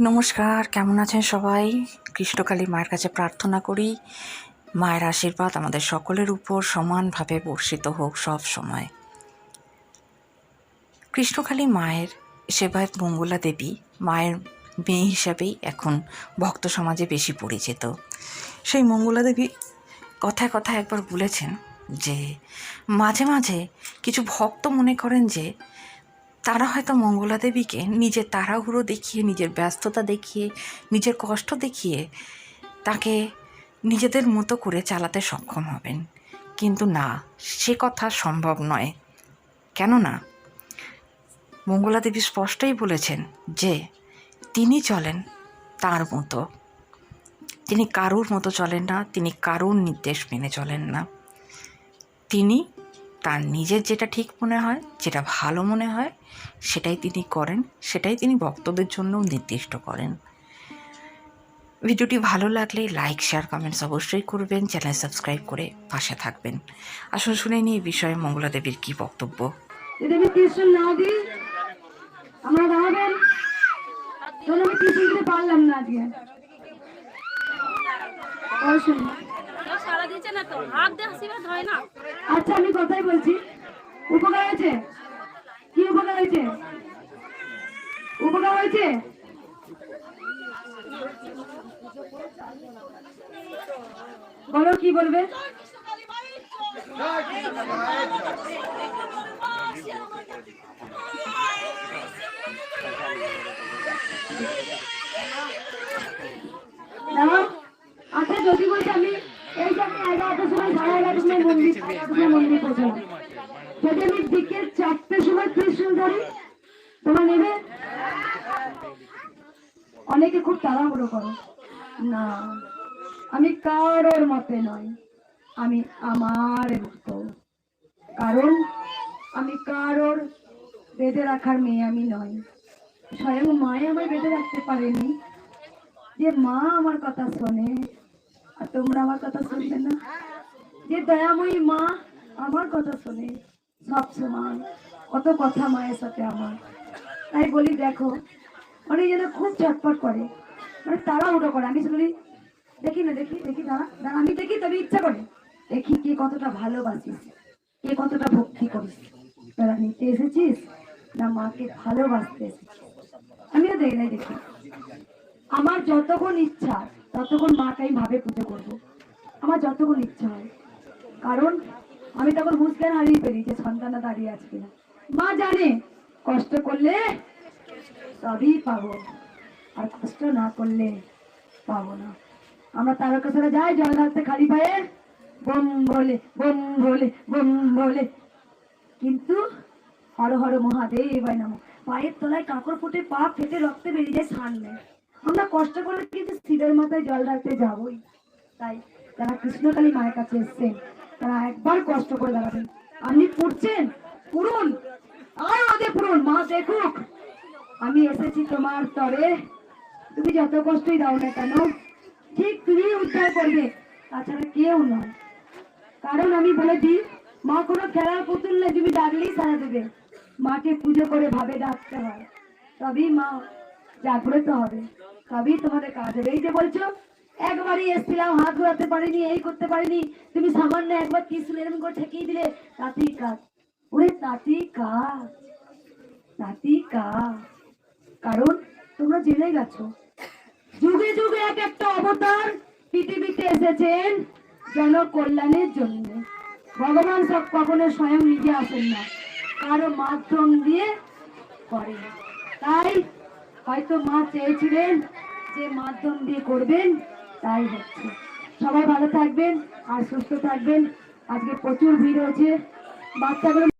নমস্কার, কেমন আছেন সবাই? কৃষ্ণকালী মায়ের কাছে প্রার্থনা করি, মায়ের আশীর্বাদ আমাদের সকলের উপর সমানভাবে বর্ষিত হোক সব সময়। কৃষ্ণকালী মায়ের সেবায়ত মঙ্গলা দেবী মায়ের মেয়ে হিসাবেই এখন ভক্ত সমাজে বেশি পরিচিত। সেই মঙ্গলা দেবী কথায় কথায় একবার বলেছেন যে, মাঝে মাঝে কিছু ভক্ত মনে করেন যে তারা হয়তো মঙ্গলা দেবীকে নিজের তাড়াহুড়ো দেখিয়ে, নিজের ব্যস্ততা দেখিয়ে, নিজের কষ্ট দেখিয়ে তাকে নিজেদের মতো করে চালাতে সক্ষম হবেন। কিন্তু না, সে কথা সম্ভব নয়। কেননা, মঙ্গলা দেবী স্পষ্টই বলেছেন যে, তিনি চলেন তার মতো। তিনি কারুর মতো চলেন না, তিনি কারুর নির্দেশ মেনে চলেন না। তিনি তার নিজের যেটা ঠিক মনে হয়, যেটা ভালো মনে হয়, সেটাই তিনি করেন, সেটাই তিনি ভক্তদের জন্যও নির্দিষ্ট করেন। ভিডিওটি ভালো লাগলে লাইক শেয়ার কমেন্টস অবশ্যই করবেন চ্যানেল সাবস্ক্রাইব করে পাশে থাকবেন। আসুন শুনে নিই এই বিষয়ে মঙ্গলা দেবীর কী বক্তব্য। পারলাম না কেউ না তো? হাত দিয়ে হাসিবাদ হয় না আচ্ছা আমি কথাই বলছি। উপকার হয়েছে? কি উপকার হয়েছে? উপকার হয়েছে? বলো, কি বলবে দাও। আচ্ছা যদি বলছি আমি এই যে আমি বিকেল চারটের সময় ত্রিশুল ধরি তোমার নেবে অনেকে খুব তাড়াহুড়ো করো। না, আমি কারোর মতে নয়, আমি আমার মতো। কারণ আমি কারোর বেঁধে রাখার মেয়ে আমি নয় স্বয়ং মায়ে আমায় বেঁধে রাখতে পারেনি। যে মা আমার কথা শোনে, আর তোমরা আমার কথা শুনবে না। যে দয়াময়ী মা আমার কথা শোনে সব সময় কত কথা মায়ের সাথে আমার। তাই বলি, দেখো, অনেক যেন খুব চটপট করে মানে তারা উঠো করে। আমি শুধু দেখি না, দেখি দেখি, দাঁড়া আমি দেখি তবে ইচ্ছা করে। দেখি কে কতটা ভালোবাসিস, কে কতটা ভক্তি করিস। তোরা নিতে এসেছিস? না মাকে ভালোবাসতে এসেছিস? আমিও দেখি নাই, দেখি। আমার যতক্ষণ ইচ্ছা, ততক্ষণ মাকে আমি ভাবে পুজো করব। আমার যতক্ষণ ইচ্ছা হয় কারণ আমি তখন হুঁশজ্ঞান হারিয়ে ফেলি যে সন্তানটা দাঁড়িয়ে আছে কিনা। মা জানে, কষ্ট করলে সবই পাবো, আর কষ্ট না করলে পাবো না। আমরা তারকেশ্বরে যাই ঢালতে খালি পায়ে, বোম বলে বোম বলে বোম বলে কিন্তু হর হর মহাদেব নাম পায়ের তলায় কাকড় ফুটে পা ফেটে রক্তে বেরিয়ে যায় সান নেয় আমরা কষ্ট করে কিন্তু শিবের মাথায় জল ঢালতে যাবই। তাই যারা কৃষ্ণকালী মায়ের কাছে এসছেন তারা একবার কষ্ট করে দাঁড়াবেন। আপনি পড়ছেন? পুরুন আর আগে পুরুন মা দেখুক। আমি এসেছি তোমার তরে। তুমি যত কষ্টই দাও না কেন, ঠিক তুমি উদ্ধার করবে। তাছাড়া কেউ নয়। কারণ আমি বলেছি মা কোনো খেলার পুতুল নেই, তুমি ডাকলেই সারা দেবে। মাকে পুজো করে ভাবে ডাকতে হয়। তবেই মা জাগ্রত হবে। তবেই তোমাদের কাজ এই যে বলছো একবারই এসছিলাম, হাত ঘোরাতে পারিনি, এই করতে পারিনি। তুমি সামান্য একবার ত্রিশুল এরকম করে ঠেকিয়ে দিলে তাতেই কাজ। ওরে তাতেই কাজ। তাতেই কাজ। কারণ তোমরা জেনে গেছো। যুগে যুগে এক একটা অবতার পৃথিবীতে এসেছেন জনকল্যাণের জন্য। ভগবান সব কখনো স্বয়ং নিজে আসেন না, কারও মাধ্যম দিয়ে করে তাই হয়তো মা চেয়েছিলেন যে মাধ্যম দিয়ে করবেন তাই হচ্ছে। সবাই ভালো থাকবেন আর সুস্থ থাকবেন। আজকে প্রচুর ভিড় হয়েছে বাচ্চাগুলো